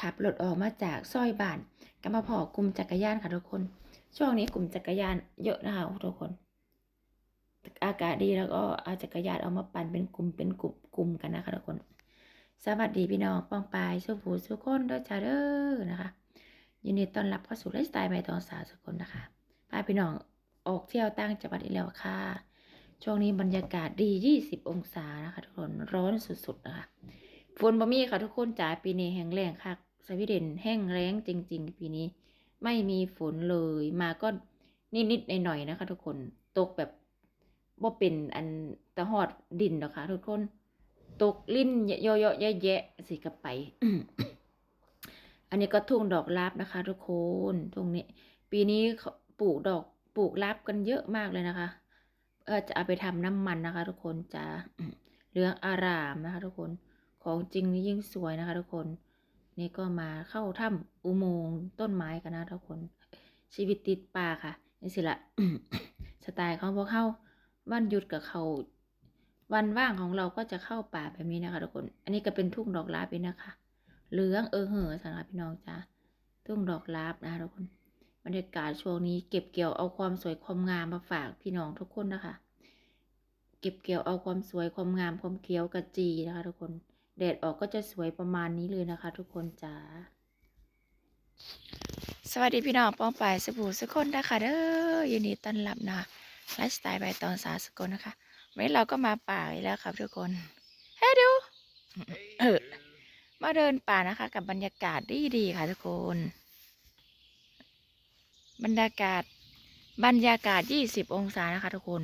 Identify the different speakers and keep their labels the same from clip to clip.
Speaker 1: ขับรถออกมาจากซอยบ้านก็มาพอกลุ่มจักรยานค่ะทุกคน ช่วงนี้กลุ่มจักรยานเยอะนะคะทุกคน อากาศดีแล้วก็เอาจักรยานเอามาปั่นเป็นกลุ่มเป็นกลุ่มกลุ่มกันนะคะทุกคน สวัสดีพี่น้องปองปายสุภูสุคนด้วยจ้าเด้อนะคะยินดีต้อนรับเข้าสู่ไลฟ์สไตล์ใบตองสาวสกลนะคะพาพี่น้องออกเที่ยวตั้งจังหวัดอีกแล้วค่ะ ช่วงนี้บรรยากาศดี 20 องศานะคะ ทุกคนร้อนสุดๆนะคะฝนบ่มีค่ะทุกคนจ๋าปีนี้แห้งแล้งค่ะ สวีเดนแห้งแล้งจริง ๆ ปีนี้ ไม่มีฝนเลยมาก็นิดๆหน่อยๆนะคะ ทุกคนตกแบบบ่เป็นอันตะหอดดินหรอกค่ะทุกคน ตกลิ้นเยอะๆแยะๆสิกลับไป อันนี้ก็ทุ่งดอกลาบนะคะ ทุกคนทุ่งนี้ ปีนี้เขาปลูกดอกปลูกลาบกันเยอะมากเลยนะคะเออจะเอาไปทำน้ำมันนะคะ ทุกคนจะเหลืองอารามนะคะ ทุกคนของจริงนี่ยิ่งสวยนะคะ ทุกคน นี่ก็มาเข้าถ้ำอุโมงค์ต้นไม้กันนะทุกคน ชีวิตติดป่าค่ะนี่สิละสไตล์ของพวกเขาวันหยุดกับเขาวันว่างของเราก็จะเข้าป่าแบบนี้นะคะทุกคน อันนี้ก็เป็นทุ่งดอกลาบเองนะคะ เหลืองเออเหอสำหรับพี่น้องจ้าทุ่งดอกลาบนะคะทุกคนบรรยากาศช่วงนี้เก็บเกี่ยวเอาความสวยความงามมาฝากพี่น้องทุกคนนะคะ เก็บเกี่ยวเอาความสวยความงามความเขียวกระจีนะคะ ทุกคน แดดออกก็จะสวยประมาณนี้เลยนะคะ ทุกคนจ้าสวัสดีพี่น้องป้องปายสบู่สกลนนะคะเด้อยินดีต้อนรับนะไลฟ์สไตล์ใบตองสาสกลนะคะวันนี้เราก็มาป่าอีกแล้วครับทุกคนเฮ้ดูเออมาเดินป่านะคะ กับบรรยากาศดีดีๆค่ะทุกคน บรรยากาศบรรยากาศ 20 องศานะคะ ทุกคน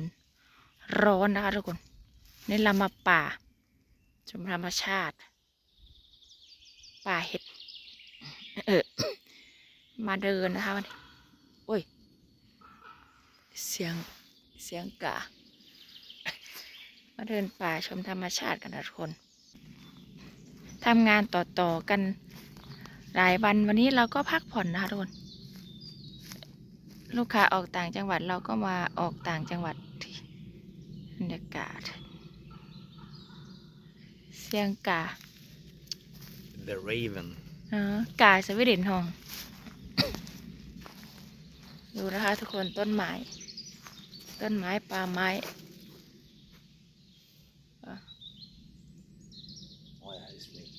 Speaker 1: ร้อนนะคะ ทุกคนนี่เรามาป่า ชมธรรมชาติ ป่าเห็ด เออ มาเดินนะคะวันนี้โอ้ย เสียง เสียงกามาเดินป่าชมธรรมชาติกันนะทุกคนทำงานต่อๆกันหลายวันวันนี้เราก็พักผ่อนนะคะทุกคน ลูกค้าออกต่างจังหวัดเราก็มาออกต่างจังหวัดที่บรรยากาศ เสียงกา
Speaker 2: The Raven
Speaker 1: เออกาสวีเดนทอง ดูนะคะทุกคนต้นไม้ ต้นไม้ป่าไม้
Speaker 2: Oh ja, det är snyggt.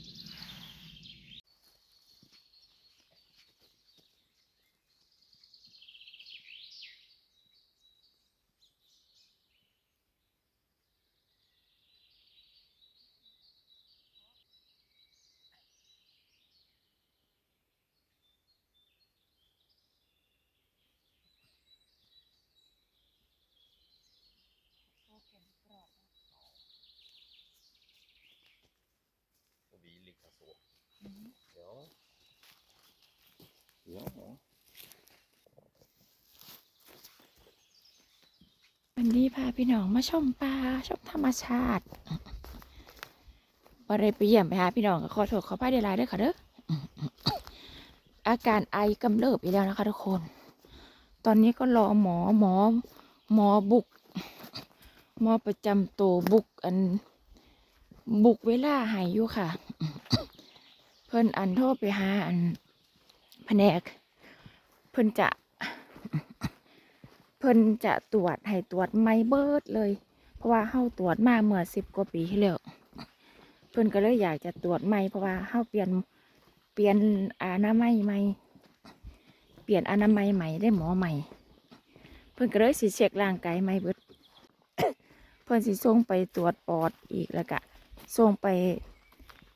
Speaker 2: Och vi likaså. Ja. Ja.
Speaker 1: วันนี้พาพี่น้องมาชมป่าชมธรรมชาติบ่ได้ไปเยี่ยมไปหาพี่น้องก็ขอโทษขออภัยได้หลายด้อค่ะเด้ออาการไอกำเริบอีกแล้วนะคะทุกคน ตอนนี้ก็รอหมอหมอหมอบุก หมอประจำตัวบุกอันบุกเวลาหายอยู่ค่ะ เพิ่นอันโทรไปหาอันแผนก เพิ่นจะ เพิ่นจะตรวจให้ตรวจไม่เบิดเลย เพราะว่าเฮาตรวจมาเมื่อสิบกว่าปีที่แล้วเพิ่นก็เลยอยากจะตรวจใหม่เพราะว่าเฮาเปลี่ยนเปลี่ยนอนามัยใหม่เปลี่ยนอนามัยใหม่ได้หมอใหม่ เพิ่นก็เลยสิเช็คร่างกายใหม่เบิดเพิ่นสิส่งไปตรวจปอดอีกแล้วก็ส่งไป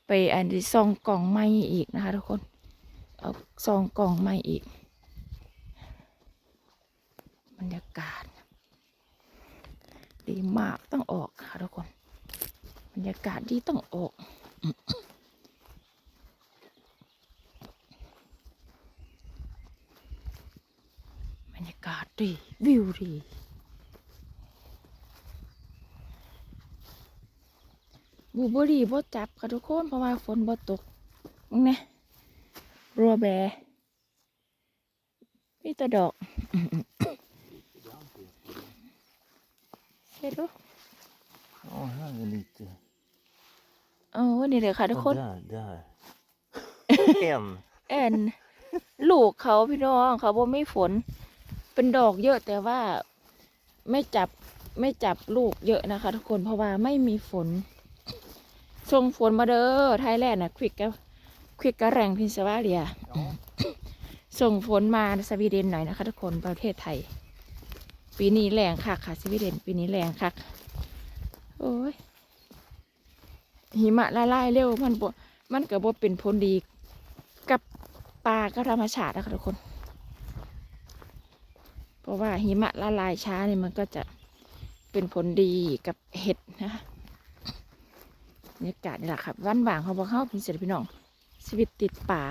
Speaker 1: ไปอันที่ซองกล่องใหม่อีกนะคะทุกคน เอาซองกล่องใหม่อีก บรรยากาศ ดีมากต้องออกค่ะทุกคน บรรยากาศดีต้องออกบรรยากาศดีวิวดี บูเบอรี่บ่จับค่ะทุกคนเพราะว่าฝนบ่ตกมึงเนี่ยรัวแบมีแตัวดอกเห็นดู
Speaker 2: Ja, här är lite.
Speaker 1: เออนี่เลยค่ะทุกคน
Speaker 2: Ja, där, där. En.
Speaker 1: แอนลูกเขาพี่น้องเขาบ่ไม่ฝน เป็นดอกเยอะแต่ว่าไม่จับไม่จับลูกเยอะนะคะ ทุกคนเพราะว่าไม่มีฝน ส่งฝนมาเด้อไทยแลนด์นะควิกกับควิกกระแรงพินสวาเลียส่งฝนมาสวีเดนหน่อยนะคะ ทุกคนประเทศไทย ปีนี้แรงคักค่ะสวีเดนปีนี้แรงคักโอ้ยหิมะละลายเร็วมันบมันก็บ่เป็นผลดีกับป่ากับธรรมชาตินะคะทุกคน เพราะว่าหิมะละลายช้าเนี่ยมันก็จะเป็นผลดีกับเห็ดนะคะ บรรยากาศนี่แหละครับวันว่างของพวกเขาเป็นศิลปินน้องชีวิตติดป่า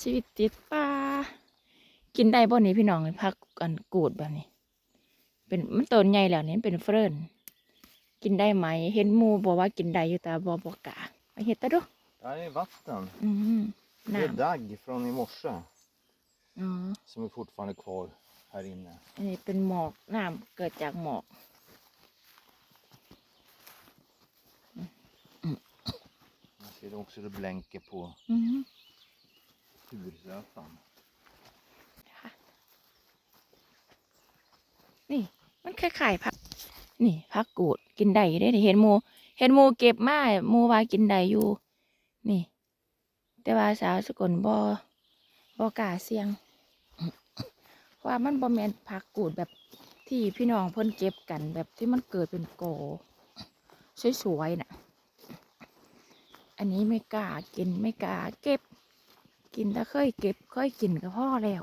Speaker 1: ชีวิตติดป่า กินได้บ่นี้พี่น้องพักกันกูดแบบนี้ เป็นมันต้นใหญ่แล้วนี่เป็นเฟิร์นกินได้ไหม เห็นหมูบอกว่ากินได้อยู่แต่บอบอกกล้าไปเห็ดตะดู
Speaker 2: Det här är vatten.
Speaker 1: อืม
Speaker 2: Det är
Speaker 1: น้ำ
Speaker 2: dagg från i morse
Speaker 1: อ๋อ
Speaker 2: som är fortfarande kvar här inne.
Speaker 1: อันนี้เป็นหมอกน้ำเกิดจากหมอก
Speaker 2: ser också det blänker på
Speaker 1: อืม
Speaker 2: hursötan.
Speaker 1: นี่ มันคล้ายๆผัก นี่ผักกูดกินได้อยู่ได้เห็นหมูเห็นหมูเก็บมาหมูว่ากินได้อยู่ นี่ แต่ว่าสาวสกลบบอกล้าเสียงเพราะว่ามันบ่แมนผักกูดแบบที่พี่น้องเพิ่นเก็บกันแบบที่มันเกิดเป็นโก สวยๆน่ะ อันนี้ไม่กล้ากินไม่กล้าเก็บ กินถ้าเคยเก็บเคยกินก็พอแล้ว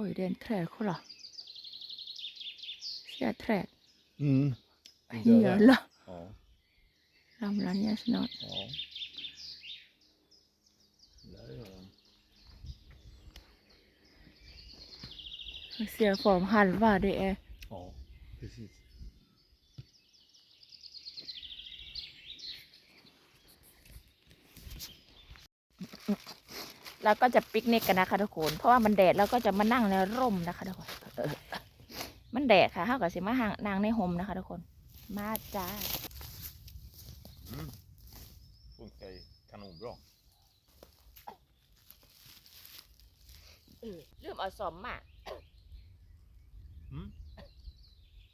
Speaker 1: Oj, det är en trädkolla. Ser jag träd?
Speaker 2: Mm.
Speaker 1: Hela
Speaker 2: Ja.
Speaker 1: ramlar ner snart.
Speaker 2: ja. Där gör den.
Speaker 1: Jag ser form halva, det är
Speaker 2: Ja, precis.
Speaker 1: เราก็จะปิกนิกกันนะคะทุกคนเพราะว่ามันแดดเราก็จะมานั่งในร่มนะคะทุกคนเออมันแดดค่ะห้ากับสิมาหางนางในห่มนะคะทุกคน มาจ้า
Speaker 2: Mm. Funkar ju kanonbra.
Speaker 1: เออลืมเอาสอมมา
Speaker 2: Mm.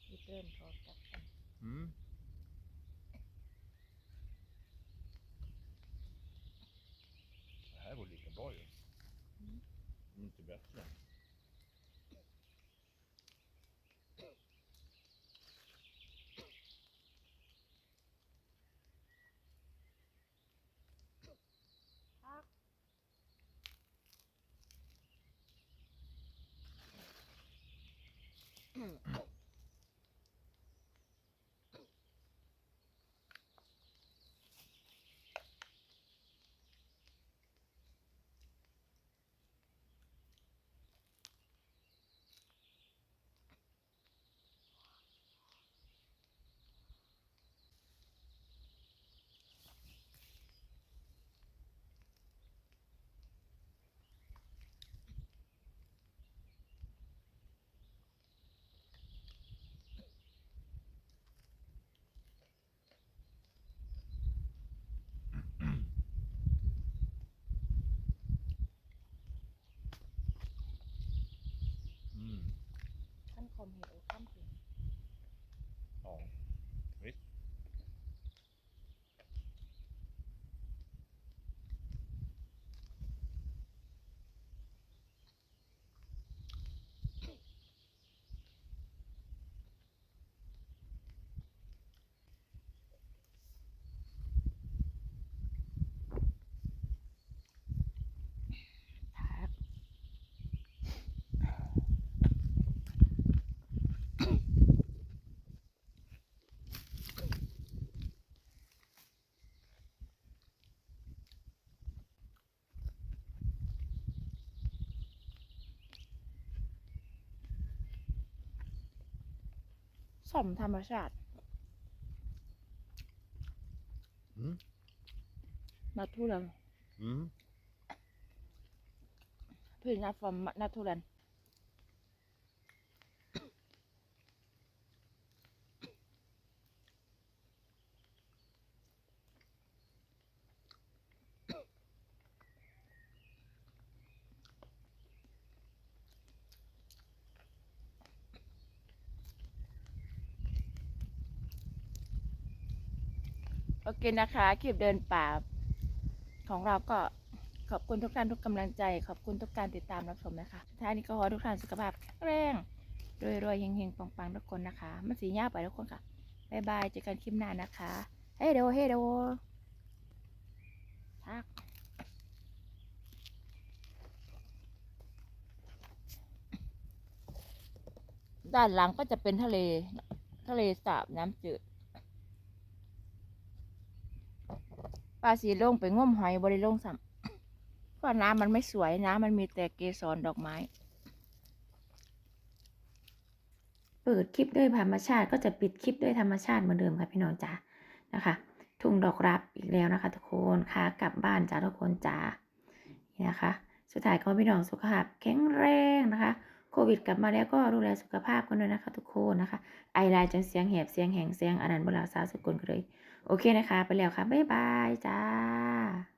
Speaker 1: หยิบเริ่มโทรศัพท์กัน
Speaker 2: Mm. Det bra ju. Mm. Inte bättre. Mm.
Speaker 1: สมธรรมชาติ
Speaker 2: Mm.
Speaker 1: นาทูรัน
Speaker 2: Mm.
Speaker 1: พี่นัดฟอร์มนาทูรัน โอเคนะคะคลิปเดินป่าของเราก็ขอบคุณทุกท่านทุกกำลังใจ ขอบคุณทุกการติดตามรับชมนะคะท้ายนี้ก็ขอให้ทุกท่านสุขภาพแข็งแรงรวยๆเฮงๆปังๆทุกคนนะคะมันสีหญ้าไปทุกคนค่ะบ๊ายบายเจอกันคลิปหน้านะคะเฮ้เดเฮ้เดทักด้านหลังก็จะเป็นทะเล ทะเลสาบน้ำจืด ปลาสีลงไปง่มหอยบริลงสัมเพราะน้ำมันไม่สวยน้ำมันมีแต่เกสรดอกไม้ เปิดคลิปด้วยธรรมชาติก็จะปิดคลิปด้วยธรรมชาติเหมือนเดิมค่ะพี่น้องจ๋านะคะ ทุ่งดอกรับอีกแล้วนะคะ ทุกคนค่ะกลับบ้านจ้าทุกคนจ๋านี่นะคะ สุดท้ายก็พี่น้องสุขภาพแข็งแรงนะคะโควิดกลับมาแล้วก็ดูแลสุขภาพกันด้วยนะคะ ทุกคนนะคะ ไอลายจนเสียงแหบเสียงแหงเสียงอันนั้นเวลาสาวสกุลกันเลย โอเคนะคะ ไปแล้วค่ะ บ๊ายบายจ้า